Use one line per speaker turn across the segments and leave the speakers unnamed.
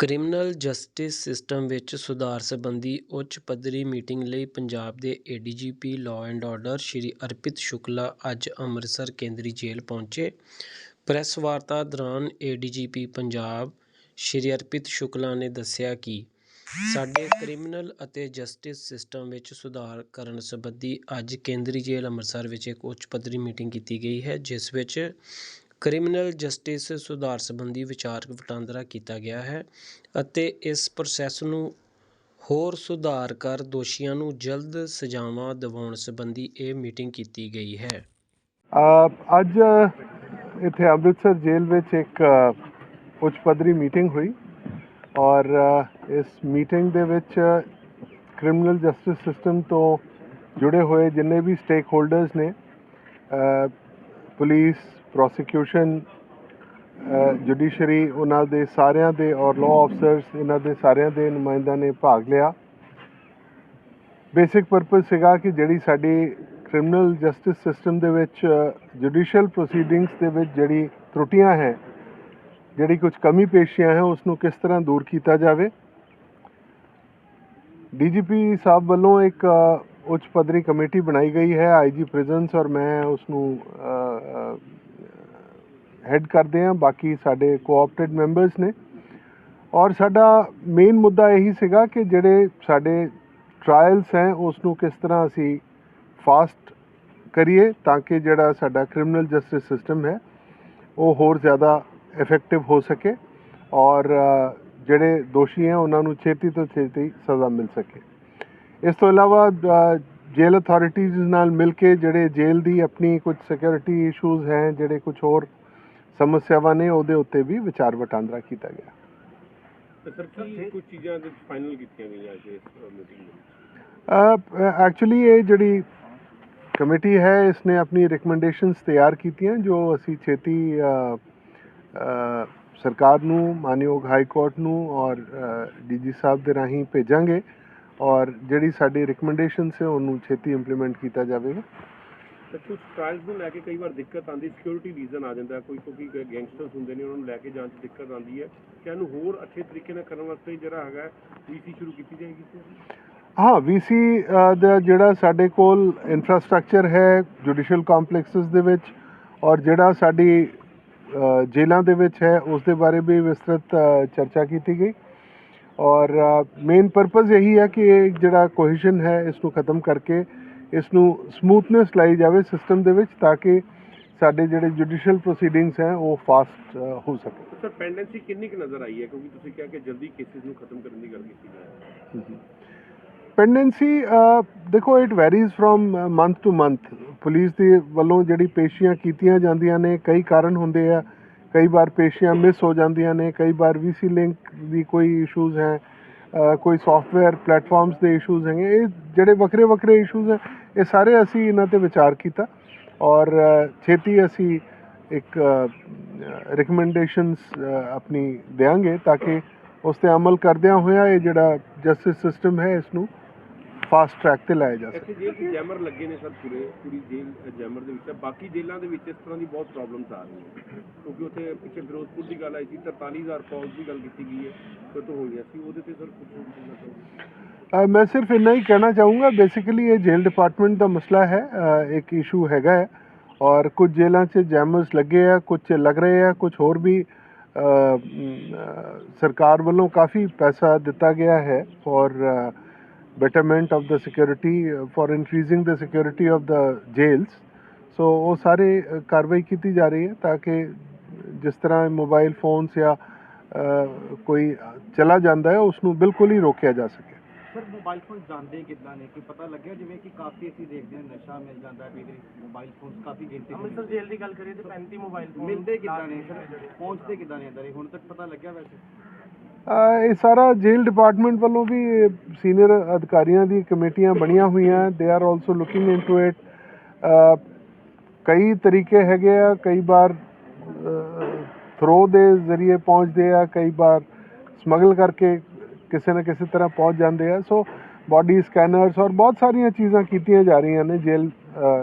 Criminal justice system ਵਿੱਚ ਸੁਧਾਰ ਸਬੰਧੀ ਉੱਚ ਪੱਧਰੀ ਮੀਟਿੰਗ ਲਈ ਪੰਜਾਬ ਦੇ ADGP law and order Shri Arpit Shukla ਅੱਜ ਅੰਮ੍ਰਿਤਸਰ ਕੇਂਦਰੀ ਜੇਲ੍ਹ ਪਹੁੰਚੇ। ਪ੍ਰੈਸ ਵਾਰਤਾ ਦੌਰਾਨ ਏਡੀਜੀਪੀ ਪੰਜਾਬ ਸ਼੍ਰੀ ਅਰਪਿਤ ਸ਼ੁਕਲਾ ਨੇ ਦੱਸਿਆ ਕਿ ਸਾਡੇ ਕ੍ਰਿਮੀਨਲ ਅਤੇ ਜਸਟਿਸ ਸਿਸਟਮ ਵਿੱਚ ਸੁਧਾਰ ਕਰਨ ਸਬੰਧੀ ਅੱਜ ਕੇਂਦਰੀ ਜੇਲ੍ਹ ਅੰਮ੍ਰਿਤਸਰ ਵਿੱਚ ਇੱਕ ਉੱਚ ਪੱਧਰੀ ਮੀਟਿੰਗ ਕੀਤੀ ਗਈ ਹੈ, ਜਿਸ ਵਿੱਚ ਕ੍ਰਿਮੀਨਲ ਜਸਟਿਸ ਸੁਧਾਰ ਸੰਬੰਧੀ ਵਿਚਾਰ ਵਟਾਂਦਰਾ ਕੀਤਾ ਗਿਆ ਹੈ ਅਤੇ ਇਸ ਪ੍ਰੋਸੈਸ ਨੂੰ ਹੋਰ ਸੁਧਾਰ ਕਰ ਦੋਸ਼ੀਆਂ ਨੂੰ ਜਲਦ ਸਜ਼ਾਵਾਂ ਦਿਵਾਉਣ ਸਬੰਧੀ ਇਹ ਮੀਟਿੰਗ ਕੀਤੀ ਗਈ ਹੈ।
ਅੱਜ ਇੱਥੇ ਅੰਮ੍ਰਿਤਸਰ ਜੇਲ੍ਹ ਵਿੱਚ ਇੱਕ ਉੱਚ ਪੱਧਰੀ ਮੀਟਿੰਗ ਹੋਈ ਔਰ ਇਸ ਮੀਟਿੰਗ ਦੇ ਵਿੱਚ ਕ੍ਰਿਮੀਨਲ ਜਸਟਿਸ ਸਿਸਟਮ ਤੋਂ ਜੁੜੇ ਹੋਏ ਜਿੰਨੇ ਵੀ ਸਟੇਕ ਹੋਲਡਰਸ ਨੇ ਪੁਲਿਸ ਪ੍ਰੋਸੀਕਿਊਸ਼ਨ ਜੁਡੀਸ਼ਰੀ ਉਹਨਾਂ ਦੇ ਸਾਰਿਆਂ ਦੇ ਔਰ ਲਾਅ ਅਫਸਰਸ ਇਹਨਾਂ ਦੇ ਸਾਰਿਆਂ ਦੇ ਨੁਮਾਇੰਦਿਆਂ ਨੇ ਭਾਗ ਲਿਆ। ਬੇਸਿਕ ਪਰਪਸ ਸੀਗਾ ਕਿ ਜਿਹੜੀ ਸਾਡੀ ਕ੍ਰਿਮੀਨਲ ਜਸਟਿਸ ਸਿਸਟਮ ਦੇ ਵਿੱਚ ਜੁਡੀਸ਼ੀਅਲ ਪ੍ਰੋਸੀਡਿੰਗਸ ਦੇ ਵਿੱਚ ਜਿਹੜੀ ਤਰੁੱਟੀਆਂ ਹੈ, ਜਿਹੜੀ ਕੁਝ ਕਮੀ ਪੇਸ਼ੀਆਂ ਹੈ ਉਸ ਨੂੰ ਕਿਸ ਤਰ੍ਹਾਂ ਦੂਰ ਕੀਤਾ ਜਾਵੇ। ਡੀਜੀਪੀ ਸਾਹਿਬ ਵੱਲੋਂ ਇੱਕ ਉੱਚ ਪੱਧਰੀ ਕਮੇਟੀ ਬਣਾਈ ਗਈ ਹੈ ਆਈਜੀ ਪ੍ਰਿਜ਼ਨਸ ਔਰ ਮੈਂ ਉਸ ਨੂੰ ਹੈੱਡ ਕਰਦੇ ਹਾਂ, ਬਾਕੀ ਸਾਡੇ ਕੋਆਪਰੇਟਿਵ ਮੈਂਬਰਸ ਨੇ। ਔਰ ਸਾਡਾ ਮੇਨ ਮੁੱਦਾ ਇਹੀ ਸੀਗਾ ਕਿ ਜਿਹੜੇ ਸਾਡੇ ਟ੍ਰਾਇਲਸ ਹੈ ਉਸ ਨੂੰ ਕਿਸ ਤਰ੍ਹਾਂ ਅਸੀਂ ਫਾਸਟ ਕਰੀਏ ਤਾਂ ਕਿ ਜਿਹੜਾ ਸਾਡਾ ਕ੍ਰਿਮੀਨਲ ਜਸਟਿਸ ਸਿਸਟਮ ਹੈ, ਉਹ ਹੋਰ ਜ਼ਿਆਦਾ ਇਫੈਕਟਿਵ ਹੋ ਸਕੇ ਔਰ ਜਿਹੜੇ ਦੋਸ਼ੀ ਹੈ, ਉਹਨਾਂ ਨੂੰ ਛੇਤੀ ਤੋਂ ਛੇਤੀ ਸਜ਼ਾ ਮਿਲ ਸਕੇ। ਇਸ ਤੋਂ ਇਲਾਵਾ ਜੇਲ੍ਹ ਅਥਾਰਟੀਜ਼ ਨਾਲ ਮਿਲ ਕੇ ਜਿਹੜੇ ਜੇਲ੍ਹ ਦੀ ਆਪਣੀ ਕੁਝ ਸਿਕਿਉਰਿਟੀ ਇਸ਼ੂਜ਼ ਹੈ, ਜਿਹੜੇ ਕੁਝ ਹੋਰ ਸਮੱਸਿਆਵਾਂ ਨੇ ਉਹਦੇ ਉੱਤੇ ਵੀ ਵਿਚਾਰ ਵਟਾਂਦਰਾ ਕੀਤਾ ਗਿਆ।
ਤੇ ਸਰ ਕੀ ਕੁਝ ਚੀਜ਼ਾਂ ਦੇ ਫਾਈਨਲ ਕੀਤੀਆਂ ਗਈਆਂ ਅੱਜ ਇਸ ਮੀਟਿੰਗ ਵਿੱਚ?
ਐਕਚੁਅਲੀ ਇਹ ਜਿਹੜੀ ਕਮੇਟੀ ਹੈ ਇਸਨੇ ਆਪਣੀ ਰეკਮੈਂਡੇਸ਼ਨਸ ਤਿਆਰ ਕੀਤੀਆਂ ਜੋ ਅਸੀਂ ਛੇਤੀ ਸਰਕਾਰ ਨੂੰ ਮਾਨਯੋਗ ਹਾਈ ਕੋਰਟ ਨੂੰ ਔਰ ਡੀਜੀ ਸਾਹਿਬ ਦੇ ਰਾਹੀਂ ਭੇਜਾਂਗੇ। ਔਰ ਜਿਹੜੀ ਸਾਡੀ ਰეკਮੈਂਡੇਸ਼ਨਸ ਹੈ ਉਹਨੂੰ ਛੇਤੀ ਇੰਪਲੀਮੈਂਟ ਕੀਤਾ ਜਾਵੇਗਾ।
ਤੇ ਕੁਝ ਟ੍ਰਾਇਲਸ ਨੂੰ ਲੈ ਕੇ ਕਈ ਵਾਰ ਦਿੱਕਤ ਆਉਂਦੀ ਸਿਕਿਉਰਿਟੀ ਰੀਜ਼ਨ ਆ ਜਾਂਦਾ। ਕੋਈ ਕਿਉਂਕਿ ਗੈਂਗਸਟਰਸ ਹੁੰਦੇ ਨੇ, ਉਹਨਾਂ ਨੂੰ ਲੈ ਕੇ ਜਾਣ 'ਚ ਦਿੱਕਤ ਆਉਂਦੀ ਹੈ। ਕਿ ਇਹਨੂੰ ਹੋਰ ਅੱਛੇ ਤਰੀਕੇ ਨਾਲ ਕਰਨ ਵਾਸਤੇ ਜਿਹੜਾ ਹੈਗਾ ਵੀਸੀ ਸ਼ੁਰੂ ਕੀਤੀ ਜਾਏਗੀ
ਹਾਂ ਵੀਸੀ ਦਾ ਜਿਹੜਾ ਸਾਡੇ ਕੋਲ ਇਨਫਰਾਸਟ੍ਰਕਚਰ ਹੈ ਜੁਡੀਸ਼ੀਅਲ ਕੰਪਲੈਕਸਸ ਦੇ ਵਿੱਚ, ਔਰ ਜਿਹੜਾ ਸਾਡੀ ਜੇਲਾਂ ਦੇ ਵਿੱਚ ਹੈ, ਉਸ ਦੇ ਬਾਰੇ ਵੀ ਵਿਸਤ੍ਰਿਤ ਚਰਚਾ ਕੀਤੀ ਗਈ। ਔਰ ਮੇਨ ਪਰਪਸ ਇਹੀ ਹੈ ਕਿ ਇਹ ਜਿਹੜਾ ਕੋਹੀਸ਼ਨ ਹੈ, ਇਸ ਨੂੰ ਖਤਮ ਕਰਕੇ ਇਸ ਨੂੰ ਸਮੂਥਨੈਸ ਲਾਈ ਜਾਵੇ ਸਿਸਟਮ ਦੇ ਵਿੱਚ ਤਾਂ ਕਿ ਸਾਡੇ ਜਿਹੜੇ ਜੁਡੀਸ਼ੀਅਲ ਪ੍ਰੋਸੀਡਿੰਗਸ ਹੈ ਉਹ ਫਾਸਟ ਹੋ ਸਕੇ।
ਸਰ ਪੈਂਡੈਂਸੀ ਕਿੰਨੀ ਕੁ ਨਜ਼ਰ ਆਈ ਹੈ? ਕਿਉਂਕਿ ਤੁਸੀਂ ਕਿਹਾ ਕਿ ਜਲਦੀ ਕੇਸਿਸ ਨੂੰ ਖਤਮ ਕਰਨ ਦੀ ਗੱਲ ਕੀਤੀ ਜਾਏ
ਪੈਂਡੈਂਸੀ ਦੇਖੋ it varies from month to month police ਦੇ ਵੱਲੋਂ ਜਿਹੜੀ ਪੇਸ਼ੀਆਂ ਕੀਤੀਆਂ ਜਾਂਦੀਆਂ ਨੇ ਕਈ ਕਾਰਨ ਹੁੰਦੇ ਆ। ਕਈ ਵਾਰ ਪੇਸ਼ੀਆਂ ਮਿਸ ਹੋ ਜਾਂਦੀਆਂ ਨੇ ਕਈ ਵਾਰ ਵੀਸੀ ਲਿੰਕ ਦੀ ਕੋਈ ਇਸ਼ੂਜ਼ ਹੈ ਕੋਈ ਸੌਫਟਵੇਅਰ ਪਲੇਟਫਾਰਮਸ ਦੇ ਇਸ਼ੂਜ਼ ਹੈਗੇ। ਇਹ ਜਿਹੜੇ ਵੱਖਰੇ ਵੱਖਰੇ ਇਸ਼ੂਜ਼ ਹੈ ਇਹ ਸਾਰੇ ਅਸੀਂ ਇਹਨਾਂ ਤੇ ਵਿਚਾਰ ਕੀਤਾ ਔਰ ਛੇਤੀ ਅਸੀਂ ਇੱਕ ਰਿਕਮੈਂਡੇਸ਼ਨਸ ਆਪਣੀ ਦੇਾਂਗੇ ਤਾਂ ਕਿ ਉਸ ਤੇ ਅਮਲ ਕਰਦਿਆਂ ਹੋਇਆ ਇਹ ਜਿਹੜਾ ਜਸਟਿਸ ਸਿਸਟਮ ਹੈ ਇਸ ਨੂੰ ਫਾਸਟ ਟਰੈਕ ਤੇ ਲਾਇਆ ਜਾ ਸਕੇ
ਇੱਥੇ ਜੇਲ੍ਹ 'ਚ ਜੈਮਰ ਲੱਗੇ ਨੇ ਸਰ ਪੂਰੇ ਪੂਰੀ ਜੇਲ੍ਹ ਜੈਮਰ ਦੇ ਵਿੱਚ ਬਾਕੀ ਜੇਲ੍ਹਾਂ ਦੇ ਵਿੱਚ ਇਸ ਤਰ੍ਹਾਂ ਦੀ ਬਹੁਤ ਪ੍ਰੋਬਲਮਸ ਆ ਰਹੀਆਂ ਕਿਉਂਕਿ ਉੱਥੇ ਪਿੱਛੇ ਫਿਰੋਜ਼ਪੁਰ ਦੀ ਗੱਲ ਆਈ ਸੀ 43000 ਕਾਲਸ ਦੀ ਗੱਲ ਕੀਤੀ ਗਈ ਹੈ ਤੇ ਤੋਂ ਹੋਈਆਂ ਸੀ। ਉਹਦੇ ਤੇ ਸਰ ਕੁਝ ਕਹਿਣਾ ਚਾਹੋਗੇ
ਅ, ਮੈਂ ਸਿਰਫ ਇੰਨਾ ਹੀ ਕਹਿਣਾ ਚਾਹੂੰਗਾ ਬੇਸਿਕਲੀ ਇਹ ਜੇਲ੍ਹ ਡਿਪਾਰਟਮੈਂਟ ਦਾ ਮਸਲਾ ਹੈ ਇੱਕ ਇਸ਼ੂ ਹੈਗਾ ਹੈ। ਔਰ ਕੁਝ ਜੇਲ੍ਹਾਂ 'ਚ ਜੈਮਰਸ ਲੱਗੇ ਆ ਕੁਝ ਲੱਗ ਰਹੇ ਆ ਕੁਝ ਹੋਰ ਵੀ ਸਰਕਾਰ ਵੱਲੋਂ ਕਾਫੀ ਪੈਸਾ ਦਿੱਤਾ ਗਿਆ ਹੈ। For betterment of the security uh, for increasing the security of the jails. So ਉਹ ਸਾਰੇ ਕਾਰਵਾਈ ਕੀਤੀ ਜਾ ਰਹੀ ਹੈ ਤਾਂ ਕਿ ਜਿਸ ਤਰ੍ਹਾਂ ਮੋਬਾਈਲ ਫੋਨਸ ਜਾਂ ਕੋਈ ਚਲਾ ਜਾਂਦਾ ਹੈ ਉਸ ਨੂੰ ਬਿਲਕੁਲ ਹੀ ਰੋਕਿਆ ਜਾ ਸਕੇ
ਸਰ ਮੋਬਾਈਲ ਫੋਨ ਜਾਂਦੇ ਕਿੱਦਾਂ ਨੇ ਕੋਈ ਪਤਾ ਲੱਗਿਆ ਜਿਵੇਂ ਕਿ ਕਾਫੀ ਅਸੀਂ ਦੇਖਦੇ ਹਾਂ ਨਸ਼ਾ ਮਿਲ ਜਾਂਦਾ ਹੈ ਵੀ ਮੋਬਾਈਲ ਫੋਨ ਕਾਫੀ ਗਿਣਤੀ ਅੰਮ੍ਰਿਤਸਰ ਜੇਲ੍ਹ ਦੀ ਗੱਲ ਕਰੀਏ ਤੇ 35 ਮੋਬਾਈਲ ਫੋਨ ਮਿਲਦੇ ਕਿੱਦਾਂ ਨੇ ਸਰ ਪਹੁੰਚਦੇ ਕਿੱਦਾਂ ਨੇ ਅੰਦਰ ਇਹ ਹੁਣ ਤੱਕ ਪਤਾ ਲੱਗਿਆ ਵੈਸੇ
ਇਹ ਸਾਰਾ ਜੇਲ੍ਹ ਡਿਪਾਰਟਮੈਂਟ ਵੱਲੋਂ ਵੀ ਸੀਨੀਅਰ ਅਧਿਕਾਰੀਆਂ ਦੀ ਕਮੇਟੀਆਂ ਬਣੀਆਂ ਹੋਈਆਂ। They are also looking into it ਕਈ ਤਰੀਕੇ ਹੈਗੇ ਆ, ਕਈ ਵਾਰ ਥਰੋ ਦੇ ਜ਼ਰੀਏ ਪਹੁੰਚਦੇ ਆ, ਕਈ ਵਾਰ ਸਮਗਲ ਕਰਕੇ ਕਿਸੇ ਨਾ ਕਿਸੇ ਤਰ੍ਹਾਂ ਪਹੁੰਚ ਜਾਂਦੇ ਆ। ਸੋ ਬਾਡੀ ਸਕੈਨਰਸ ਔਰ ਬਹੁਤ ਸਾਰੀਆਂ ਚੀਜ਼ਾਂ ਕੀਤੀਆਂ ਜਾ ਰਹੀਆਂ ਨੇ ਜੇਲ੍ਹ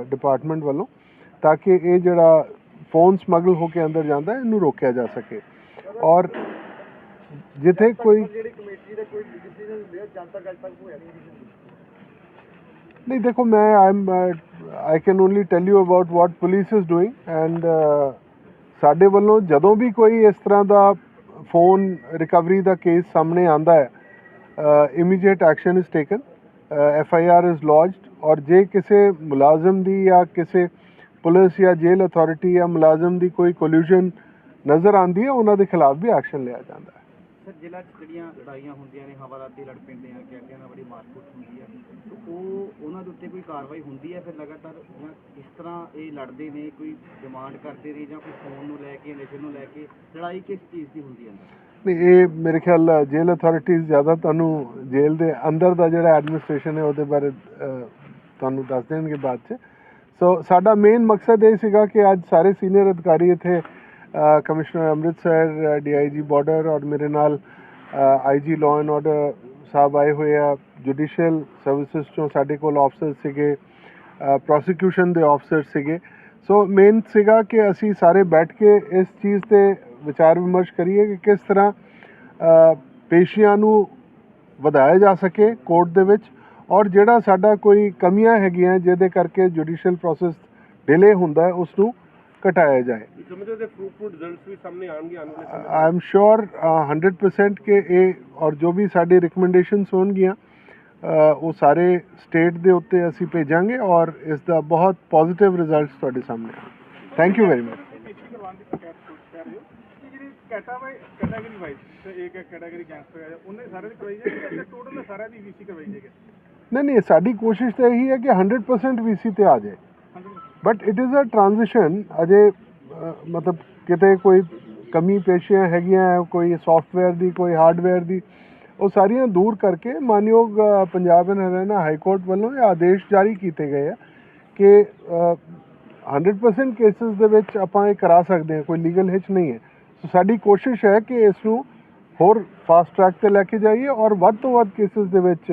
ਡਿਪਾਰਟਮੈਂਟ ਵੱਲੋਂ, ਤਾਂ ਕਿ ਇਹ ਜਿਹੜਾ ਫੋਨ ਸਮਗਲ ਹੋ ਕੇ ਅੰਦਰ ਜਾਂਦਾ, ਇਹਨੂੰ ਰੋਕਿਆ ਜਾ ਸਕੇ। ਔਰ ਜਿੱਥੇ ਕੋਈ
ਜਿਹੜੀ ਕਮੇਟੀ ਦਾ ਕੋਈ ਡਿਸੀਜਨ ਲਿਆ ਜਨਤਾ ਅੱਜ ਤੱਕ ਹੋਇਆ ਨਹੀਂ
ਨਹੀਂ ਦੇਖੋ ਮੈਂ I am I can only tell you about what police is doing and ਸਾਡੇ ਵੱਲੋਂ ਜਦੋਂ ਵੀ ਕੋਈ ਇਸ ਤਰ੍ਹਾਂ ਦਾ ਫੋਨ ਰਿਕਵਰੀ ਦਾ ਕੇਸ ਸਾਹਮਣੇ ਆਂਦਾ ਹੈ immediate action is taken F I R is lodged ਔਰ ਜੇ ਕਿਸੇ ਮੁਲਾਜ਼ਮ ਦੀ ਜਾਂ ਕਿਸੇ ਪੁਲਿਸ ਜਾਂ ਜੇਲ੍ਹ ਅਥਾਰਟੀ ਜਾਂ ਮੁਲਾਜ਼ਮ ਦੀ ਕੋਈ ਕੋਲੂਜਨ ਨਜ਼ਰ ਆਂਦੀ ਹੈ ਉਹਨਾਂ ਦੇ ਖਿਲਾਫ ਵੀ ਐਕਸ਼ਨ ਲਿਆ ਜਾਂਦਾ ਹੈ।
ਸਰ, ਜ਼ਿਲ੍ਹਾ 'ਚ ਜਿਹੜੀਆਂ ਲੜਾਈਆਂ ਹੁੰਦੀਆਂ ਨੇ, ਹਵਾਲਾਤੀ ਲੜ ਪੈਂਦੇ ਆ ਕਹਿੰਦੇ ਨਾਲ ਬੜੀ ਮਾਰਕੁੱਟ ਹੁੰਦੀ ਹੈ ਤੇ ਉਹ, ਉਹਨਾਂ ਦੇ ਉੱਤੇ ਕੋਈ ਕਾਰਵਾਈ ਹੁੰਦੀ ਹੈ ਫਿਰ ਲਗਾਤਾਰ? ਜਾਂ ਇਸ ਤਰ੍ਹਾਂ ਇਹ ਲੜਦੇ ਨੇ, ਕੋਈ ਡਿਮਾਂਡ ਕਰਦੇ ਨੇ, ਜਾਂ ਕੋਈ ਫੋਨ ਨੂੰ ਲੈ ਕੇ, ਨਸ਼ੇ ਨੂੰ ਲੈ ਕੇ ਲੜਾਈ ਕਿਸ ਚੀਜ਼ ਦੀ ਹੁੰਦੀ ਹੈ
ਨਹੀਂ, ਇਹ ਮੇਰੇ ਖਿਆਲ ਜੇਲ੍ਹ ਅਥਾਰਟੀਜ਼ ਜ਼ਿਆਦਾ ਤੁਹਾਨੂੰ ਜੇਲ੍ਹ ਦੇ ਅੰਦਰ ਦਾ ਜਿਹੜਾ ਐਡਮਿਨਿਸਟ੍ਰੇਸ਼ਨ ਹੈ, ਉਹਦੇ ਬਾਰੇ ਤੁਹਾਨੂੰ ਦੱਸ ਦੇਣਗੇ ਬਾਅਦ 'ਚ। ਸੋ ਸਾਡਾ ਮੇਨ ਮਕਸਦ ਇਹ ਸੀਗਾ ਕਿ ਅੱਜ ਸਾਰੇ ਸੀਨੀਅਰ ਅਧਿਕਾਰੀ ਇੱਥੇ ਕਮਿਸ਼ਨਰ ਅੰਮ੍ਰਿਤਸਰ ਡੀਆਈਜੀ ਬਾਰਡਰ ਔਰ ਮੇਰੇ ਨਾਲ ਆਈਜੀ ਲਾਅ ਐਂਡ ਆਰਡਰ ਸਾਹਿਬ ਆਏ ਹੋਏ ਆ ਜੁਡੀਸ਼ੀਅਲ ਸਰਵਿਸਿਜ਼ ਚੋਂ ਸਾਡੇ ਕੋਲ ਆਫਸਰ ਸੀਗੇ ਪ੍ਰੋਸੀਕਿਊਸ਼ਨ ਦੇ ਆਫਸਰ ਸੀਗੇ। ਸੋ ਮੇਨ ਸੀਗਾ ਕਿ ਅਸੀਂ ਸਾਰੇ ਬੈਠ ਕੇ ਇਸ ਚੀਜ਼ ਤੇ ਵਿਚਾਰ ਵਿਮਰਸ਼ ਕਰੀਏ ਕਿ ਕਿਸ ਤਰ੍ਹਾਂ ਪੇਸ਼ੀਆਂ ਨੂੰ ਵਧਾਇਆ ਜਾ ਸਕੇ ਕੋਰਟ ਦੇ ਵਿੱਚ ਔਰ ਜਿਹੜਾ ਸਾਡਾ ਕੋਈ ਕਮੀਆਂ ਹੈਗੀਆਂ ਜਿਹਦੇ ਕਰਕੇ ਜੁਡੀਸ਼ੀਅਲ ਪ੍ਰੋਸੈਸ ਡਿਲੇ ਹੁੰਦਾ ਹੈ ਉਸ ਨੂੰ ਘਟਾਇਆ ਜਾਏ।
ਸਮਝਦੇ ਤੇ ਫਰੂਟਫੁਲ ਰਿਜ਼ਲਟਸ ਵੀ ਸਾਹਮਣੇ ਆਣਗੇ ਆਉਣ ਵਾਲੇ ਸਮੇਂ
ਆਈ ਐਮ ਸ਼ੋਰ 100% ਕਿ ਇਹ ਔਰ ਜੋ ਵੀ ਸਾਡੀ ਰਿਕਮੈਂਡੇਸ਼ਨਸ ਹੋਣਗੀਆਂ ਅ, ਉਹ ਸਾਰੇ ਸਟੇਟ ਦੇ ਉੱਤੇ ਅਸੀਂ ਭੇਜਾਂਗੇ ਔਰ ਇਸ ਦਾ ਬਹੁਤ ਪੋਜ਼ਿਟਿਵ ਰਿਜ਼ਲਟਸ ਤੁਹਾਡੇ ਸਾਹਮਣੇ ਥੈਂਕ ਯੂ ਵੈਰੀ ਮਚ
ਕਰਵਾਉਣ ਦੀ ਸ਼ਿਕਾਇਤ ਕਰ ਰਹੇ ਹੋ। ਕਿ ਜਿਹੜੀ ਕੈਟਾਗਰੀ ਕੈਟਾਗਰੀ ਵਾਈਜ਼ ਤੇ ਇੱਕ ਕੈਟਾਗਰੀ ਗੈਂਗਸਟਰ ਹੈ ਉਹਨੇ ਸਾਰੇ ਦੀ ਕਰਵਾਈ ਜਾਏਗੀ ਜਾਂ ਟੋਟਲ ਸਾਰਿਆਂ ਦੀ ਵੀਸੀ ਕਰਵਾਈ ਜਾਏਗੀ
ਨਹੀਂ ਨਹੀਂ ਸਾਡੀ ਕੋਸ਼ਿਸ਼ ਤਾਂ ਇਹੀ ਹੈ ਕਿ 100% ਵੀਸੀ ਤੇ ਆ ਜਾਏ। But it is a transition ਅਜੇ ਮਤਲਬ ਕਿਤੇ ਕੋਈ ਕਮੀ ਪੇਸ਼ੀਆਂ ਹੈਗੀਆਂ ਕੋਈ ਸੌਫਟਵੇਅਰ ਦੀ ਕੋਈ ਹਾਰਡਵੇਅਰ ਦੀ ਉਹ ਸਾਰੀਆਂ ਦੂਰ ਕਰਕੇ ਮਾਨਯੋਗ Punjab and Haryana high court ਵੱਲੋਂ ਇਹ ਆਦੇਸ਼ ਜਾਰੀ ਕੀਤੇ ਗਏ ਆ ਕਿ ਅ, 100% ਕੇਸਿਸ ਦੇ ਵਿੱਚ ਆਪਾਂ ਇਹ ਕਰਾ ਸਕਦੇ ਹਾਂ ਕੋਈ ਲੀਗਲ ਹਿਚ ਨਹੀਂ ਹੈ। ਸੋ ਸਾਡੀ ਕੋਸ਼ਿਸ਼ ਹੈ ਕਿ ਇਸ ਨੂੰ ਹੋਰ ਫਾਸਟ ਟਰੈਕ ਤੇ ਲੈ ਕੇ ਜਾਈਏ ਔਰ ਵੱਧ ਤੋਂ ਵੱਧ ਕੇਸਿਸ ਦੇ ਵਿੱਚ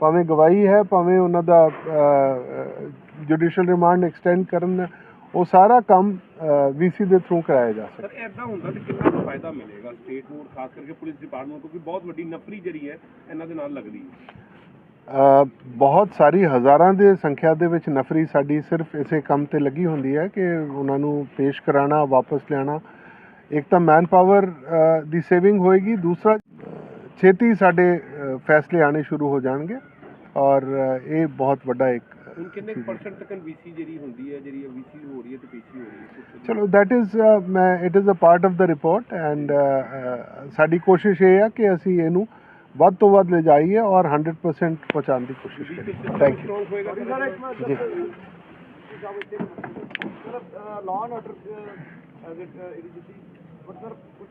ਭਾਵੇਂ ਗਵਾਹੀ ਹੈ ਭਾਵੇਂ ਉਹਨਾਂ ਦਾ ਜੁਡੀਸ਼ੀਅਲ ਰਿਮਾਂਡ ਐਕਸਟੈਂਡ ਕਰਨ ਉਹ ਸਾਰਾ ਕੰਮ ਵੀਸੀ ਦੇ ਥਰੂ ਕਰਾਇਆ ਜਾ ਸਕੇ
ਸਰ ਐਦਾਂ ਹੁੰਦਾ ਤੇ ਕਿੰਨਾ ਕੁ ਫਾਇਦਾ ਮਿਲੇਗਾ ਸਟੇਟ ਨੂੰ ਖਾਸ ਕਰਕੇ ਪੁਲਿਸ ਡਿਪਾਰਟਮੈਂਟ ਨੂੰ? ਕਿਉਂਕਿ ਬਹੁਤ ਵੱਡੀ ਨਫਰੀ ਜਿਹੜੀ ਹੈ ਇਹਨਾਂ ਦੇ ਨਾਲ ਲੱਗਦੀ ਹੈ।
ਬਹੁਤ ਸਾਰੀ ਹਜ਼ਾਰਾਂ ਦੇ ਸੰਖਿਆ ਦੇ ਵਿੱਚ ਨਫਰੀ ਸਾਡੀ ਸਿਰਫ ਇਸੇ ਕੰਮ ਤੇ ਲੱਗੀ ਹੁੰਦੀ ਹੈ ਕਿ ਉਹਨਾਂ ਨੂੰ ਪੇਸ਼ ਕਰਾਉਣਾ ਵਾਪਸ ਲਿਆਉਣਾ। ਇੱਕ ਤਾਂ ਮੈਨ ਪਾਵਰ ਦੀ ਸੇਵਿੰਗ ਹੋਏਗੀ ਦੂਸਰਾ ਛੇਤੀ ਸਾਡੇ ਫੈਸਲੇ ਆਣੇ ਸ਼ੁਰੂ ਹੋ ਜਾਣਗੇ। ਔਰ ਇਹ ਬਹੁਤ ਵੱਡਾ ਇੱਕ
ਹੁਣ ਕਿੰਨੇ ਪਰਸੈਂਟ ਤੱਕ ਵੀਸੀ ਜਿਹੜੀ ਹੁੰਦੀ ਹੈ ਜਿਹੜੀ ਵੀਸੀ ਹੋ ਰਹੀ ਹੈ ਤੇ ਪੇਸ਼ੀ ਹੋ ਰਹੀ ਹੈ? ਕੁਛ
ਚਲੋ ਦੈਟ ਇਜ਼ ਮੈਂ it is a part of the report and ਸਾਡੀ ਕੋਸ਼ਿਸ਼ ਇਹ ਹੈ ਕਿ ਅਸੀਂ ਇਹਨੂੰ ਵੱਧ ਤੋਂ ਵੱਧ ਲੈ ਜਾਈਏ ਔਰ 100% ਪਹੁੰਚਾਉਣ ਦੀ ਕੋਸ਼ਿਸ਼ ਕਰੀਏ। ਥੈਂਕ ਯੂ
ਮਤਲਬ ਲਾਅ ਆਰਡਰ ਏਡੀਜੀਪੀ ਮਤਲਬ ਕੁਝ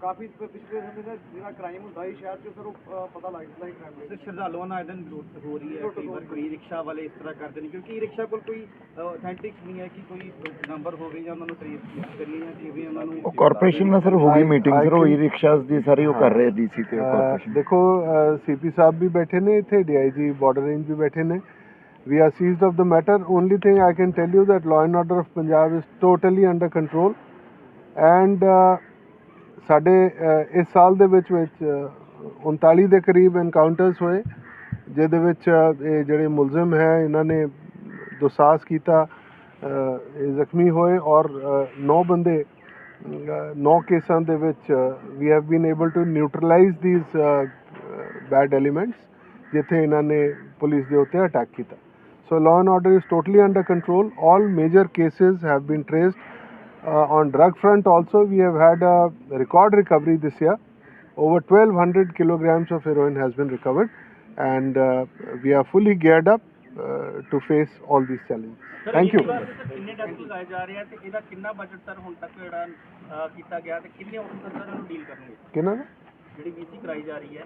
ਕਾਫੀ ਪਿਛਲੇ ਸਮੇਂ ਦਾ ਜਿਹੜਾ ਕ੍ਰਾਈਮ ਹੁੰਦਾ ਹੈ ਸ਼ਹਿਰ 'ਚ ਸਰ ਉਹ ਪਤਾ ਲੱਗ ਜਾਂਦਾ ਹੈ ਕ੍ਰਾਈਮ ਦੇ ਸ਼ਰਧਾਲੂਆਂ ਨਾਲ ਇਹਦਨ ਵਿਰੋਧ ਹੋ ਰਹੀ ਹੈ ਕਈ ਵਾਰ ਕੋਈ ਰਿਕਸ਼ਾ ਵਾਲੇ ਇਸ ਤਰ੍ਹਾਂ ਕਰਦੇ ਨੇ ਕਿਉਂਕਿ ਰਿਕਸ਼ਾ ਕੋਲ ਕੋਈ ਅਥੈਂਟਿਕ ਨਹੀਂ ਹੈ ਕਿ ਕੋਈ ਨੰਬਰ ਹੋਵੇ ਜਾਂ ਉਹਨਾਂ ਨੂੰ ਟ੍ਰੇਸ ਕਰਨੀ ਹੈ ਕਿਵੇਂ ਉਹਨਾਂ ਨੂੰ
ਉਹ ਕਾਰਪੋਰੇਸ਼ਨ ਨਾਲ ਸਰ ਹੋ ਗਈ ਮੀਟਿੰਗ ਸਰ ਉਹ ਰਿਕਸ਼ਾਸ ਦੀ ਸਾਰੀ ਉਹ ਕਰ ਰਹੇ ਡੀਸੀ ਤੇ ਕਾਰਪੋਰੇਸ਼ਨ
ਦੇਖੋ ਸੀਪੀ ਸਾਹਿਬ ਵੀ ਬੈਠੇ ਨੇ ਇੱਥੇ ਡੀਆਈਜੀ ਬਾਰਡਰ ਰੇਂਜ ਵੀ ਬੈਠੇ ਨੇ। We are seized of the matter. Only thing i can tell you that law and order of punjab is totally under control. And uh, ਸਾਡੇ ਇਸ ਸਾਲ ਦੇ ਵਿੱਚ ਵਿੱਚ ਅਹ, 39 ਦੇ ਕਰੀਬ ਐਨਕਾਊਂਟਰਸ ਹੋਏ ਜਿਹਦੇ ਵਿੱਚ ਇਹ ਜਿਹੜੇ ਮੁਲਜ਼ਮ ਹੈ ਇਹਨਾਂ ਨੇ ਦੁਸਾਸ ਕੀਤਾ ਇਹ ਜ਼ਖਮੀ ਹੋਏ ਔਰ 9 ਬੰਦੇ 9 ਕੇਸਾਂ ਦੇ ਵਿੱਚ ਵੀ have been able to neutralise these bad elements ਜਿੱਥੇ ਇਹਨਾਂ ਨੇ ਪੁਲਿਸ ਦੇ ਉੱਤੇ ਅਟੈਕ ਕੀਤਾ। So law and order is totally under control all major cases have been traced on drug front also we have had a record recovery this year over 1200 kilograms of heroin has been recovered and uh, we are fully geared up uh, to face all these challenges thank you
ਕਿੰਨੇ test ਲਗਾਏ ਜਾ ਰਹੇ ਆ ਤੇ ਇਹਦਾ ਕਿੰਨਾ budget sir ਹੁਣ ਤੱਕ ਜਿਹੜਾ ਅ, ਕੀਤਾ ਗਿਆ ਤੇ ਕਿੰਨੇ ਆਫਿਸਰ ਸਰ ਇਹਨੂੰ ਡੀਲ ਕਰਨਗੇ
ਕਿਹਨਾਂ ਦਾ
ਜਿਹੜੀ ਵੀਸੀ ਕਰਾਈ ਜਾ ਰਹੀ ਹੈ।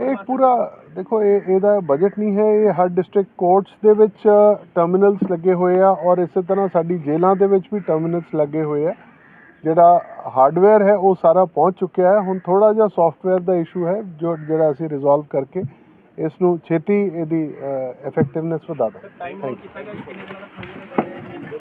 ਇਹ ਪੂਰਾ ਦੇਖੋ ਇਹ ਇਹਦਾ ਬਜਟ ਨਹੀਂ ਹੈ ਇਹ ਹਰ ਡਿਸਟ੍ਰਿਕਟ ਕੋਰਟਸ ਦੇ ਵਿੱਚ ਟਰਮੀਨਲਸ ਲੱਗੇ ਹੋਏ ਆ ਔਰ ਇਸੇ ਤਰ੍ਹਾਂ ਸਾਡੀ ਜੇਲ੍ਹਾਂ ਦੇ ਵਿੱਚ ਵੀ ਟਰਮੀਨਲਸ ਲੱਗੇ ਹੋਏ ਆ। ਜਿਹੜਾ ਹਾਰਡਵੇਅਰ ਹੈ ਉਹ ਸਾਰਾ ਪਹੁੰਚ ਚੁੱਕਿਆ ਹੈ। ਹੁਣ ਥੋੜਾ ਜਿਹਾ ਸੌਫਟਵੇਅਰ ਦਾ ਇਸ਼ੂ ਹੈ ਜੋ ਜਿਹੜਾ ਅਸੀਂ ਰਿਜ਼ੋਲਵ ਕਰਕੇ ਇਸ ਨੂੰ ਛੇਤੀ ਇਹਦੀ ਇਫੈਕਟਿਵਨੈਸ ਵਧਾ ਦਾਂਗੇ। Thank you